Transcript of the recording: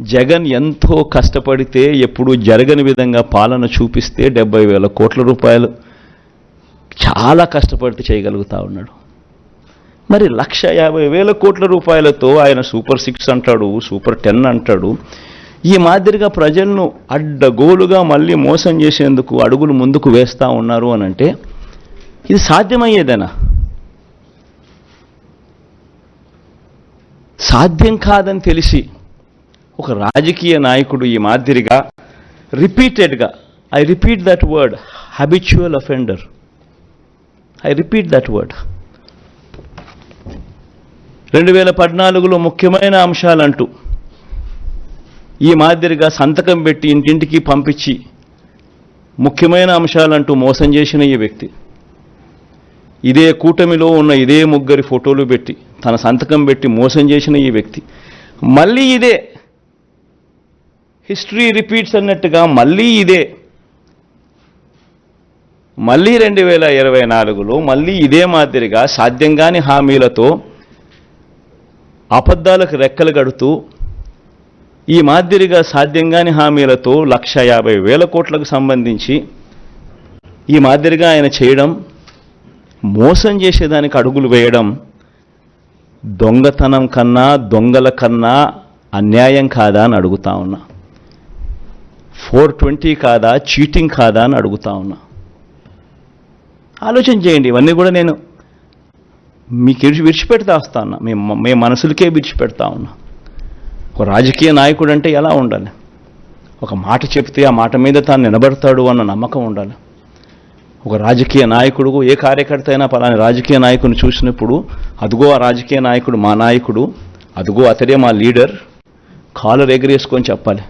జగన్ ఎంతో కష్టపడితే ఎప్పుడు జరగని విధంగా పాలన చూపిస్తే డెబ్బై వేల కోట్ల రూపాయలు చాలా కష్టపడితే చేయగలుగుతా ఉన్నాడు. మరి లక్ష యాభై వేల కోట్ల రూపాయలతో ఆయన సూపర్ సిక్స్ అంటాడు సూపర్ టెన్ అంటాడు. ఈ మాదిరిగా ప్రజలను అడ్డగోలుగా మళ్ళీ మోసం చేసేందుకు అడుగులు ముందుకు వేస్తూ ఉన్నారు అని అంటే ఇది సాధ్యమయ్యేదేనా? సాధ్యం కాదని తెలిసి ఒక రాజకీయ నాయకుడు ఈ మాదిరిగా రిపీటెడ్గా I repeat that word habitual offender I repeat that word రెండు వేల పద్నాలుగులో ముఖ్యమైన అంశాలంటూ ఈ మాదిరిగా సంతకం పెట్టి ఇంటింటికి పంపించి ముఖ్యమైన అంశాలంటూ మోసం చేసిన ఈ వ్యక్తి. ఇదే కూటమిలో ఉన్న ఇదే ముగ్గురి ఫోటోలు పెట్టి తన సంతకం పెట్టి మోసం చేసిన ఈ వ్యక్తి. మళ్ళీ ఇదే హిస్టరీ రిపీట్స్ అన్నట్టుగా మళ్ళీ ఇదే. మళ్ళీ రెండు వేల ఇరవై నాలుగులో మళ్ళీ ఇదే మాదిరిగా సాధ్యం కాని హామీలతో అబద్ధాలకు రెక్కలు గడుతూ ఈ మాదిరిగా సాధ్యం కాని హామీలతో లక్ష యాభై వేల కోట్లకు సంబంధించి ఈ మాదిరిగా ఆయన చేయడం మోసం చేసేదానికి అడుగులు వేయడం దొంగతనం కన్నా దొంగల కన్నా అన్యాయం కాదా అని అడుగుతా ఉన్నా. ఫోర్ ట్వంటీ కాదా చీటింగ్ కాదా అని అడుగుతా ఉన్నా. ఆలోచన చేయండి ఇవన్నీ కూడా నేను మీకు విడిచిపెడతా వస్తా ఉన్నా. మీ మీ మనసులకే విడిచిపెడతా ఉన్నా. ఒక రాజకీయ నాయకుడు అంటే ఎలా ఉండాలి? ఒక మాట చెప్తే ఆ మాట మీద తాను నిలబడతాడు అన్న నమ్మకం ఉండాలి. ఒక రాజకీయ నాయకుడు ఏ కార్యకర్త అయినా పలాని రాజకీయ నాయకుని చూసినప్పుడు అదిగో ఆ రాజకీయ నాయకుడు మా నాయకుడు అదిగో అతడే మా లీడర్ కాలర్ ఎగరేసుకొని చెప్పాలి.